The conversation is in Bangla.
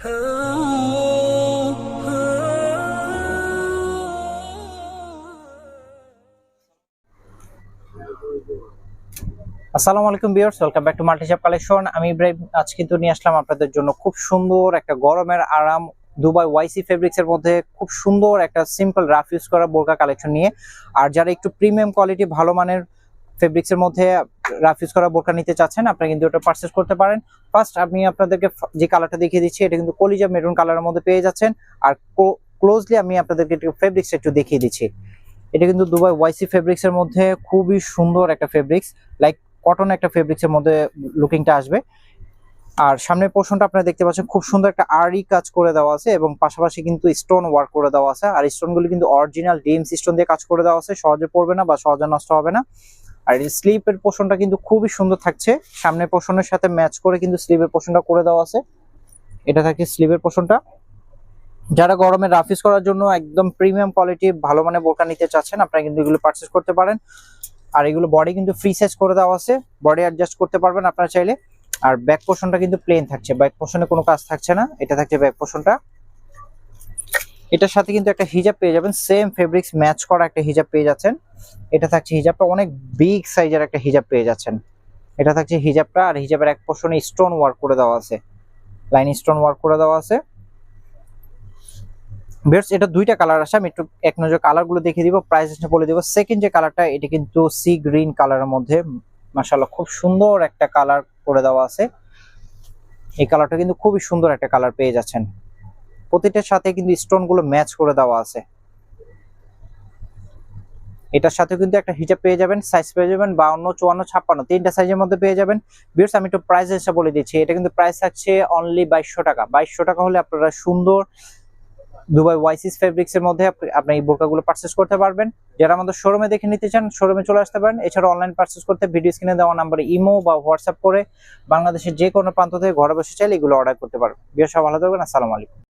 আসসালামু আলাইকুম viewers, welcome back to Multishop collection. আমি ইব্রাহিম আজ কিন্তু নিয়ে আসলাম আপনাদের জন্য খুব সুন্দর একটা গরমের আরাম দুবাই ওয়াইসি ফেব্রিক্স এর মধ্যে খুব সুন্দর একটা সিম্পল রাফ ইউজ করা বোরকা কালেকশন নিয়ে। আর যারা একটু প্রিমিয়াম কোয়ালিটি ভালো মানের ফেব্রিক্স এর মধ্যে রাফ ইউজ করা বোরকা নিতে চাচ্ছেন, আপনারা কিন্তু ওটা পারচেস করতে পারেন। ফার্স্ট আমি আপনাদেরকে যে কালারটা দেখিয়ে দিচ্ছি, এটা কিন্তু কলিজা মেরুন কালারের মধ্যে পেয়ে যাচ্ছেন। আর ক্লোজলি আমি আপনাদেরকে একটু ফেব্রিক্স একটু দেখিয়ে দিচ্ছি। এটা কিন্তু দুবাই ওয়াইসি ফেব্রিক্স এর মধ্যে খুবই সুন্দর একটা ফেব্রিক্স লাইক কটন একটা ফেব্রিক্স এর মধ্যে লুকিংটা আসবে। আর সামনের পোর্শনটা আপনারা দেখতে পাচ্ছেন, খুব সুন্দর একটা আরি কাজ করে দেওয়া আছে এবং পাশাপাশি কিন্তু স্টোন ওয়ার্ক করে দেওয়া আছে। আর স্টোনগুলো কিন্তু অরিজিনাল ডিএমসি স্টোন দিয়ে কাজ করে দেওয়া আছে, সহজে পড়বে না বা সহজে নষ্ট হবে না। আর এই স্লিপের পোষণটা কিন্তু খুবই সুন্দর থাকছে। সামনের পোষণের সাথে ম্যাচ করে কিন্তু স্লিপের পোষণটা করে দেওয়া আছে। এটা থাকে স্লিপের পোষণটা। যারা গরমে রাফিস করার জন্য একদম প্রিমিয়াম কোয়ালিটি, ভালো মানে বোরকা নিতে চাচ্ছেন, আপনারা কিন্তু এগুলো পারচেস করতে পারেন। আর এগুলো বডি কিন্তু ফ্রি সাইজ করে দেওয়া আছে। বডি অ্যাডজাস্ট করতে পারবেন আপনারা চাইলে। আর ব্যাক পোর্শনটা কিন্তু প্লেন থাকছে। ব্যাক পোর্শনে কোনো কাজ থাকছে না। এটা থাকছে ব্যাক পোর্শনটা এটার সাথে কিন্তু একটা হিজাব পেয়ে যাবেন। সেম ফেব্রিক্স ম্যাচ করা একটা হিজাব পেয়ে যাচ্ছেন। এটা থাকছে হিজাবটা অনেক বিগ সাইজের একটা হিজাব পেয়ে যাচ্ছেন। এটা থাকছে হিজাবটা আর হিজাবের এক পোর্শনে স্টোন ওয়ার্ক করে দেওয়া আছে। লাইন স্টোন ওয়ার্ক করে দেওয়া আছে। বেশ এটা দুইটা কালার আছে আমি একটু এক নজর কালারগুলো দেখিয়ে দিব প্রাইস বলে দিব। সেকেন্ড যে কালারটা এটা কিন্তু সি গ্রিন কালারের মধ্যে, মাশাআল্লাহ, খুব সুন্দর একটা কালার করে দেওয়া আছে। এই কালারটা কিন্তু খুবই সুন্দর একটা কালার পেয়ে যাচ্ছেন। প্রতিটার সাথে কিন্তু স্টোনগুলো ম্যাচ করে দেওয়া আছে। এটার সাথে কিন্তু একটা হিজাব পেয়ে যাবেন সাইজ পেয়ে যাবেন, বাউন্ন, চুয়ান্ন, ছাপ্পান্ন, তিনটা সাইজের মধ্যে পেয়ে যাবেন। বিয়ার্স আমি একটু প্রাইস হিসাবে বলে দিচ্ছি, এটা কিন্তু প্রাইস থাকছে অনলি বাইশশো টাকা। বাইশশো টাকা হলে আপনারা সুন্দর দুবাই ওয়াইসিস ফেব্রিক্স এর মধ্যে আপনি- আপনি এই বোরকাগুলো পারচেস করতে পারবেন। যারা আমাদের শোরুমে দেখে নিতে চান শোরুমে চলে আসতে পারেন। এছাড়া অনলাইন পারচেস করতে ভিডিও স্ক্রিনে দেওয়া নাম্বারে ইমো বা হোয়াটসঅ্যাপ করে বাংলাদেশের যে কোনো প্রান্ত থেকে ঘরে বসে চাইলে এগুলো অর্ডার করতে পারবেন। বিয়ার সব ভালো থাকবেন, আসসালামু আলাইকুম।